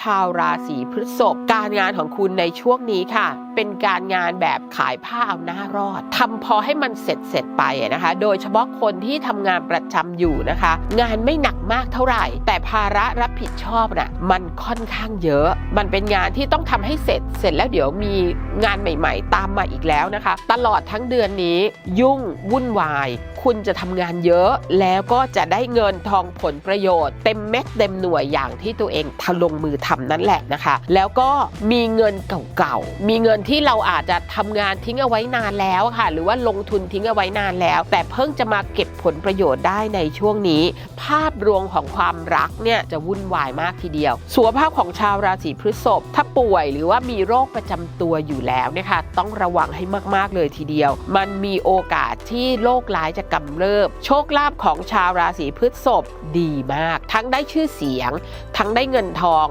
ชาวราศีพฤษภการงานของคุณในช่วงนี้ค่ะเป็นการงานแบบขายผ้าเอาหน้ารอดทำพอให้มันเสร็จเสร็จไปนะคะ โดยเฉพาะคนที่ทำงานประจำอยู่นะคะ งานไม่หนักมากเท่าไหร่ แต่ภาระรับผิดชอบน่ะมันค่อนข้างเยอะ มันเป็นงานที่ต้องทำให้เสร็จเสร็จแล้วเดี๋ยวมีงานใหม่ ๆ ตามมาอีกแล้วนะคะ ตลอดทั้งเดือนนี้ยุ่งวุ่นวาย คุณจะทำงานเยอะแล้วก็จะได้เงินทองผลประโยชน์ เต็มเม็ดเต็มหน่วยอย่างที่ตัวเองทะลงมือทำนั่นแหละนะคะ แล้วก็มีเงินเก่าๆมีเงินที่ที่เราอาจจะทำงานทิ้งเอาไว้นานแล้วค่ะ หรือว่าลงทุนทิ้งเอาไว้นานแล้ว แต่เพิ่งจะมาเก็บผลประโยชน์ได้ในช่วงนี้ ภาพรวมของความรักเนี่ยจะวุ่นวายมากทีเดียว สุขภาพของชาวราศีพฤษภถ้าป่วยหรือว่ามีโรคประจำตัวอยู่แล้วเนี่ยค่ะต้องระวังให้มาก ๆ เลยทีเดียว มันมีโอกาสที่โรคร้ายจะกำเริบ โชคลาภของชาวราศีพฤษภดีมาก ทั้งได้ชื่อเสียง ทั้งได้เงินทอง